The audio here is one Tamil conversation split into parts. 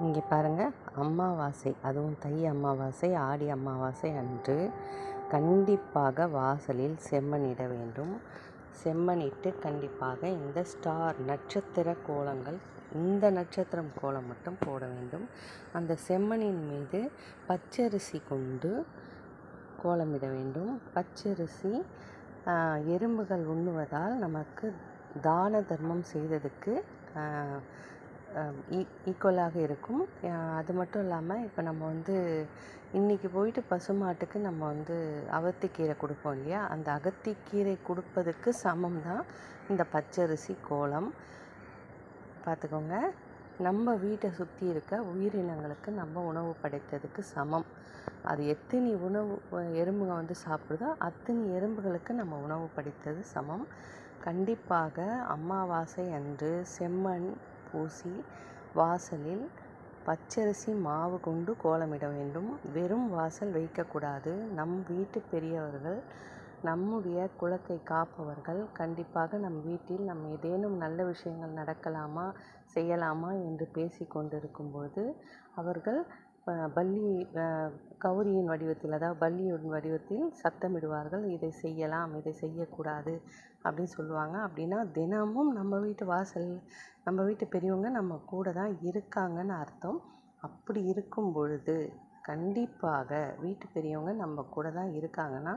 இங்கே பாருங்கள் அமாவாசை. அதுவும் தை அமாவாசை ஆடி அமாவாசை அன்று கண்டிப்பாக வாசலில் செம்மணிட வேண்டும். செம்மணிட்டு கண்டிப்பாக இந்த ஸ்டார் நட்சத்திர கோலங்கள் இந்த நட்சத்திரம் கோலம் மட்டும் போட வேண்டும். அந்த செம்மணின் மீது பச்சரிசி கொண்டு கோலமிட வேண்டும். பச்சரிசி எறும்புகள் உண்ணுவதால் நமக்கு தான தர்மம் செய்ததுக்கு ஈக்குவலாக இருக்கும். அது மட்டும் இல்லாமல் இப்போ நம்ம வந்து இன்றைக்கி போயிட்டு பசுமாட்டுக்கு நம்ம வந்து அகத்திக்கீரை கொடுப்போம் இல்லையா? அந்த அகத்திக்கீரை கொடுப்பதுக்கு சமம் தான் இந்த பச்சரிசி கோலம். பார்த்துக்கோங்க நம்ம வீட்டை சுற்றி இருக்க உயிரினங்களுக்கு நம்ம உணவு படைத்ததுக்கு சமம். அது எத்தனை உணவு எறும்புங்க வந்து சாப்பிடுதோ அத்தனை எறும்புகளுக்கு நம்ம உணவு படைத்தது சமம். கண்டிப்பாக அமாவாசை அன்று செம்மண் பூசி வாசலில் பச்சரிசி மாவு கொண்டு கோலமிட வேண்டும். வெறும் வாசல் வைக்கக்கூடாது. நம் வீட்டு பெரியவர்கள் நம்முடைய குலத்தை காப்பவர்கள் கண்டிப்பாக நம் வீட்டில் நம் ஏதேனும் நல்ல விஷயங்கள் நடக்கலாமா செய்யலாமா என்று பேசி கொண்டிருக்கும்போது அவர்கள் பல்லி கௌரியின் வடிவத்தில் அதாவது பல்லியின் வடிவத்தில் சத்தமிடுவார்கள் இதை செய்யலாம் இதை செய்யக்கூடாது அப்படின்னு சொல்லுவாங்க. அப்படின்னா தினமும் நம்ம வீட்டு வாசல் நம்ம வீட்டு பெரியவங்க நம்ம கூட தான் இருக்காங்கன்னு அர்த்தம். அப்படி இருக்கும் பொழுது கண்டிப்பாக வீட்டு பெரியவங்க நம்ம கூட தான் இருக்காங்கன்னா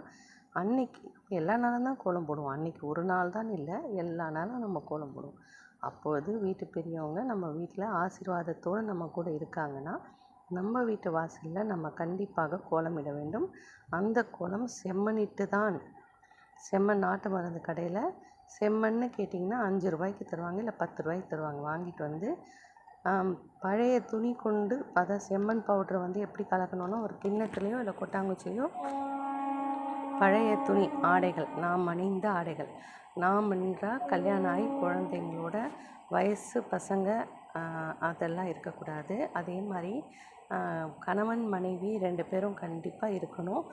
அன்னைக்கு எல்லா நாளும் தான் கோலம் போடுவோம். அன்னைக்கு ஒரு நாள் தான் இல்லை எல்லா நாளும் நம்ம கோலம் போடுவோம். அப்போது வீட்டு பெரியவங்க நம்ம வீட்டில் ஆசீர்வாதத்தோடு நம்ம கூட இருக்காங்கன்னா நம்ம வீட்டு வாசலில் நம்ம கண்டிப்பாக கோலமிட வேண்டும். அந்த கோலம் செம்மண்ணிட்டு தான் செம்மண் நாட்டு மருந்து கடையில் செம்மண்ணு கேட்டிங்கன்னா அஞ்சு ரூபாய்க்கு தருவாங்க இல்லை பத்து ரூபாய்க்கு தருவாங்க. வாங்கிட்டு வந்து பழைய துணி கொண்டு அதை செம்மண் பவுட்ரை வந்து எப்படி கலக்கணும்னா ஒரு கிண்ணத்துலேயோ இல்லை கொட்டாங்குச்சிலையோ பழைய துணி ஆடைகள் நாம் அணிந்த ஆடைகள். நாம் என்றால் கல்யாணம் ஆகி குழந்தைங்களோட வயசு பசங்க அதெல்லாம் இருக்கக்கூடாது. அதே மாதிரி கணவன் மனைவி ரெண்டு பேரும் கண்டிப்பாக இருக்கணும்.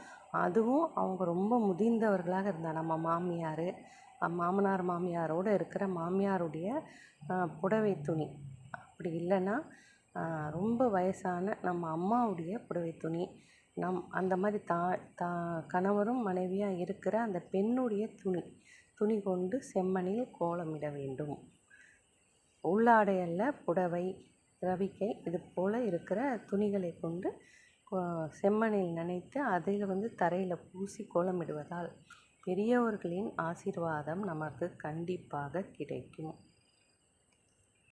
அதுவும் அவங்க ரொம்ப முதிர்ந்தவர்களாக இருந்தால் நம்ம மாமியார் மாமனார் மாமியாரோடு இருக்கிற மாமியாருடைய புடவை துணி. அப்படி இல்லைன்னா ரொம்ப வயசான நம்ம அம்மாவுடைய புடவை துணி. நம் அந்த மாதிரி தா தா கணவரும் மனைவியாக இருக்கிற அந்த பெண்ணுடைய துணி. துணி கொண்டு செம்மணில் கோலமிட வேண்டும். உள்ளாடை அல்ல புடவை ரவிக்கை இது போல் இருக்கிற துணிகளை கொண்டு செம்மணில் நனைத்து அதில் வந்து தரையில் பூசி கோலமிடுவதால் பெரியவர்களின் ஆசீர்வாதம் நமக்கு கண்டிப்பாக கிடைக்கும்.